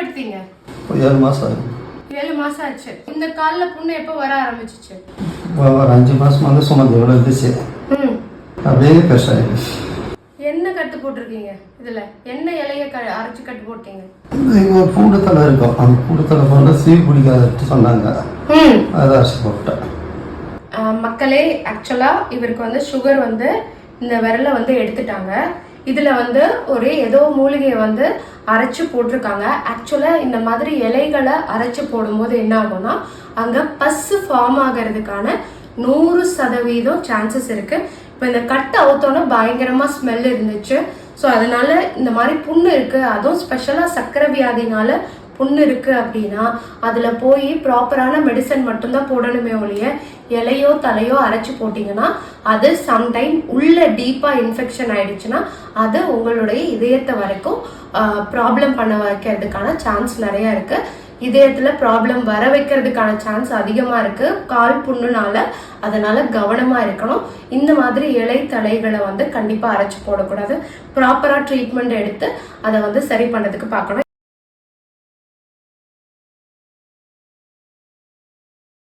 எடுத்தீங்க? இப்போ ஏழு மாதம் ஆகுது. ஏழு மாசம் ஆச்சு. இந்த கால்ல புண்ணு எப்போ வர ஆரம்பிச்சிச்சு? ஒரு அஞ்சு மாதம் வந்து சுமந்து எவ்வளோ இருந்துச்சு ம். அப்படியே பெருசாகிடுச்சு என்ன கட்டு போட்டிருக்கீங்க இதுல? என்ன இலைய க அரைச்சு கட்டு போட்டீங்க? இங்கே பூண்டுத்தலை இருக்கும். அந்த பூண்டுத்தலை போட்டு சீவு பிடிக்காதுட்டு சொன்னாங்க. ம். அதை அரைச்சி போட்டேன். மக்களே ஆக்சுவலா இவருக்கு வந்து சுகர் வந்து இந்த விரலை வந்து எடுத்துட்டாங்க. இதில் வந்து ஒரு ஏதோ மூலிகையை வந்து அரைச்சு போட்டிருக்காங்க. ஆக்சுவலாக இந்த மாதிரி இலைகளை அரைச்சு போடும்போது என்ன ஆகும்னா அங்கே பஸ்ஸு ஃபார்ம் ஆகிறதுக்கான நூறு சதவீதம் சான்சஸ் இருக்குது இப்போ இந்த கட் அவுத்தோன்னே பயங்கரமாக ஸ்மெல் இருந்துச்சு. ஸோ அதனால இந்த மாதிரி புண்ணு இருக்குது அதுவும் ஸ்பெஷலாக சக்கரை வியாதினால புண்ணு இருக்கு அப்படின்னா அதுல போய் ப்ராப்பரான மெடிசன் மட்டும்தான் போடணுமே ஒழிய இலையோ தலையோ அரைச்சு போட்டீங்கன்னா அது சம்டைம் உள்ள டீப்பா இன்ஃபெக்ஷன் ஆயிடுச்சுன்னா அது உங்களுடைய இதயத்தை வரைக்கும் ப்ராப்ளம் பண்ண வைக்கிறதுக்கான சான்ஸ் நிறைய இருக்கு. இதயத்துல ப்ராப்ளம் வர வைக்கிறதுக்கான சான்ஸ் அதிகமா இருக்கு. கால் புண்ணுனால அதனால கவனமா இருக்கணும். இந்த மாதிரி இலை தலைகளை வந்து கண்டிப்பா அரைச்சு போடக்கூடாது. ப்ராப்பரா ட்ரீட்மெண்ட் எடுத்து அதை வந்து சரி பண்ணதுக்கு பார்க்கணும்.